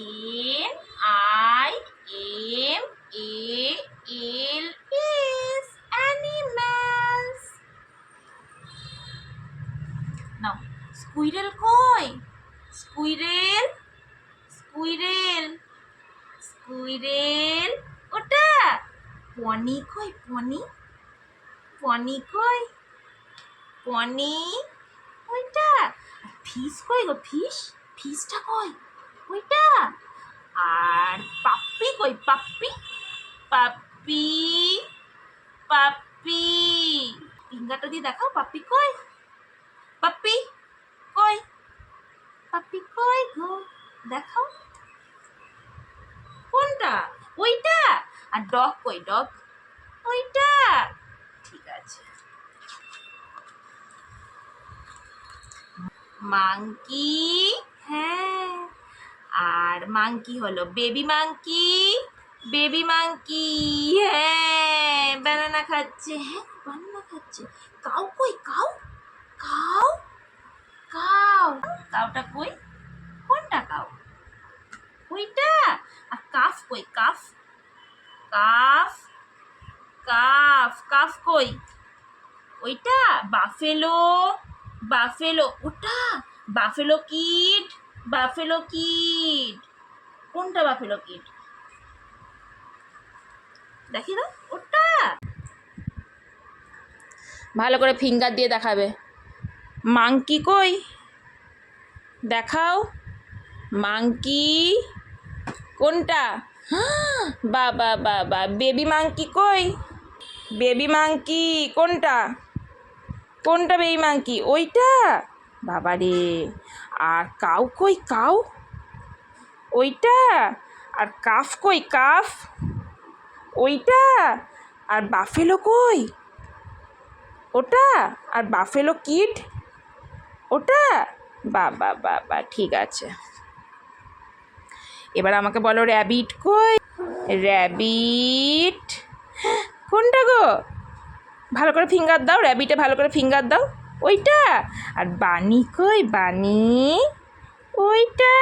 N I M A L S animals now squirrel কই squirrel squirrel squirrel ওটা pony কই পনি পনি কই পনি ওইটা ফিস কই গো ফিস ফিসটা কই ওইটা আর পাপ্পি কই? পাপ্পি? পাপ্পি? পাপ্পি? ফিঙ্গারটা দিয়ে দেখাও, পাপ্পি কই? পাপ্পি কই? পাপ্পি কই গো? দেখাও। কোনটা? ওইটা? আর ডগ কই? ডগ? ওইটা? ঠিক আছে। মাংকি? হ্যাঁ? মাংকি হলো। Baby monkey? বেবি মাংকি হ্যাঁ ব্যানানা খাচ্ছে। হ্যাঁ বানানা খাচ্ছে। কাউ কই? কাউ? কাউ? কাউ? কাউটা কই? কোনটা কাউ? ওইটা? আর কাফ কই? কাফ? কাফ? কাফ। কাফ কই? ওইটা? বাফেলো? বাফেলো, ওটা? বাফেলো কিড বাফেলো কিড কোনটা বাফেলো কিড দেখি না ওটা। ভালো করে ফিঙ্গার দিয়ে দেখাবে। মাংকি কই? দেখাও। মাংকি কোনটা? বা বা বা বা বেবি মাংকি কই? বেবি মাংকি কোনটা? কোনটা বেবি মাংকি? ওইটা? বাবা রে আর কাউ কই? কাউ? ওইটা? আর কাফ কই? কাফ? ওইটা? আর বাফেলো কই? ওটা? আর বাফেলো কিড ওটা? বা বা বা বা ঠিক আছে। এবার আমাকে বলো, র্যাবিট কই? র্যাবিট? কোনটা গো? ভালো করে ফিঙ্গার দাও, র্যাবিটে ভালো করে ফিঙ্গার দাও। ওইটা? আর বানি কই? বানি ওইটা?